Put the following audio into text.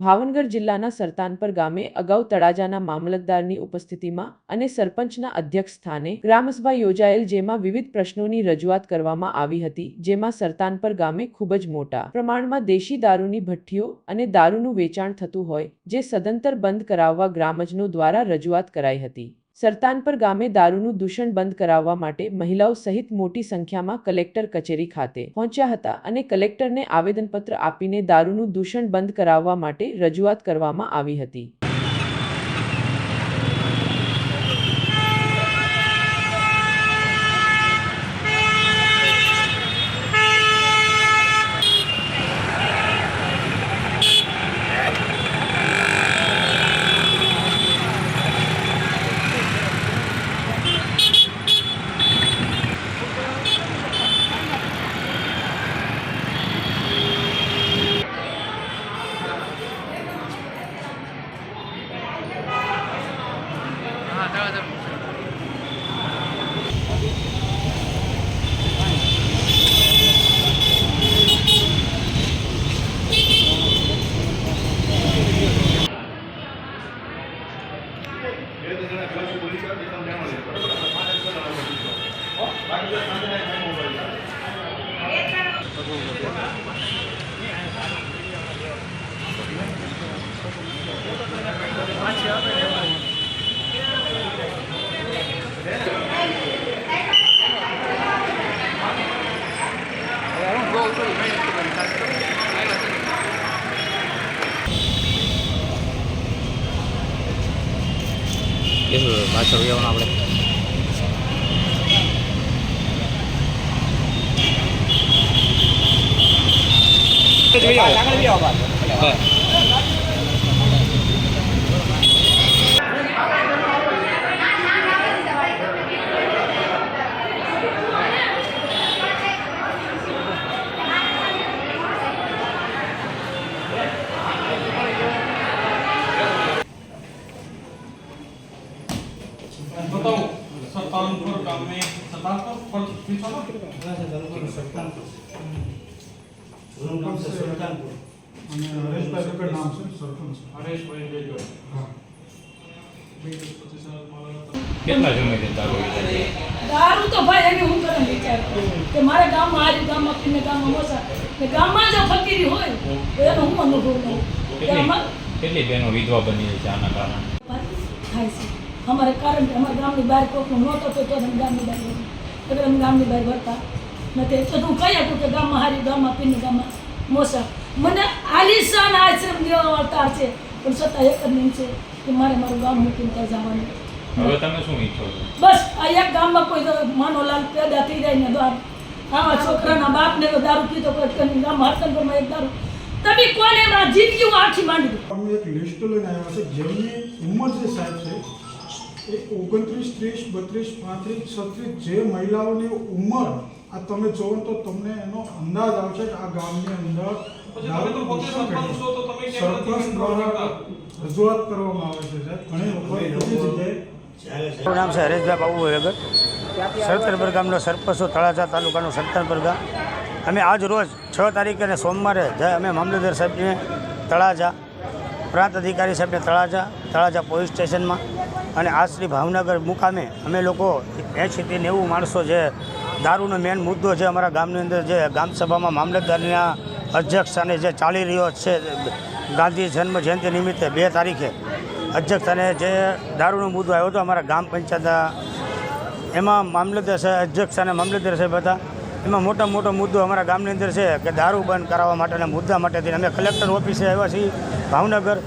ભાવનગર જિલ્લાના સરતાનપર ગામે અગાઉ તળાજાના મામલતદારની ઉપસ્થિતિમાં અને સરપંચના અધ્યક્ષ સ્થાને ગ્રામસભા યોજાયેલ જેમાં વિવિધ પ્રશ્નોની રજૂઆત કરવામાં આવી હતી, જેમાં સરતાનપર ગામે ખૂબ જ મોટા પ્રમાણમાં દેશી દારૂની ભઠ્ઠીઓ અને દારૂનું વેચાણ થતું હોય, જે સદંતર બંધ કરાવવા ગ્રામજનો દ્વારા રજૂઆત કરાઈ હતી. સરતાનપર ગામે દારૂનું દૂષણ બંધ કરાવવા માટે મહિલાઓ સહિત મોટી સંખ્યામાં કલેક્ટર કચેરી ખાતે પહોંચ્યા હતા અને કલેક્ટરને આવેદનપત્ર આપીને દારૂનું દૂષણ બંધ કરાવવા માટે રજૂઆત કરવામાં આવી હતી. Yes, baca dia nak boleh. સત્તાવનપુર ગામે સત્તાવનપુર પંચોતેર સત્તાવનપુર સત્તાવનપુર નામ છે. સુલતાનપુર અને હરેશભાઈ કકડ નામ છે સરપંચ. હરેશભાઈ દેજો. હા. કેટલા સમય તો ગામની બહાર કોકનું ભરતા નથી તો હું કહી હતું કે ગામમાં હારી ગામમાં પીને ગામમાં મોસા. મને આલિશાન આશ્રમ જેવા અવતાર છે. પણ છતાં એક જ નિયમ છે કે મારે મારું ગામ મૂકીને ત્યાં જવાનું. હવે તમે શું ઈચ્છો છો? બસ આ એક ગામમાં કોઈ તો માનોલાલ પેદા થઈ જાય ને બાપ. આવા છોકરાના બાપને તો દારૂ પીતો કોઈ ગામ હરતનપુરમાં એક દારૂ. તમે કોને એમાં જિંદગી આખી માંડી અમે એક લિસ્ટ લઈને આવ્યા છે. જેમની ઉંમર જે સાહેબ છે એ ઓગણત્રીસ ત્રીસ બત્રીસ પાંત્રીસ છત્રીસ જે મહિલાઓની ઉંમર આ તમે જોવો તો તમને એનો અંદાજ આવશે કે આ ગામની અંદર પછી તમે તો પોતે દારૂ સરપંચ છો તો તમે કેમ નથી સરપંચ દ્વારા રજૂઆત કરવામાં આવે છે ઘણી વખત મારું નામ છે હરેશભાઈ બાબુ વગર સરતનપર ગામનો સરપંચ તળાજા તાલુકાનું સરતનપર ગામ. અમે આજ રોજ છ તારીખે અને સોમવારે જય અમે મામલતદાર સાહેબને તળાજા પ્રાંત અધિકારી સાહેબને તળાજા તળાજા પોલીસ સ્ટેશનમાં. અને આ શ્રી ભાવનગર મુકામે અમે લોકો એંશીથી નેવું માણસો જે દારૂનો મેન મુદ્દો છે અમારા ગામની અંદર જે ગામસભામાં મામલતદારના અધ્યક્ષ અને જે ચાલી રહ્યો છે, ગાંધી જન્મ જયંતિ નિમિત્તે બે તારીખે અધ્યક્ષ અને જે દારૂનો મુદ્દો આવ્યો હતો અમારા ગામ પંચાયત એમાં મામલતદાર અધ્યક્ષ અને મામલતદાર સાહેબ હતા. એમાં મોટો મોટો મુદ્દો અમારા ગામની અંદર છે કે દારૂ બંધ કરાવવા માટેના મુદ્દા માટેથી અમે કલેક્ટર ઓફિસે આવ્યા છીએ, ભાવનગર.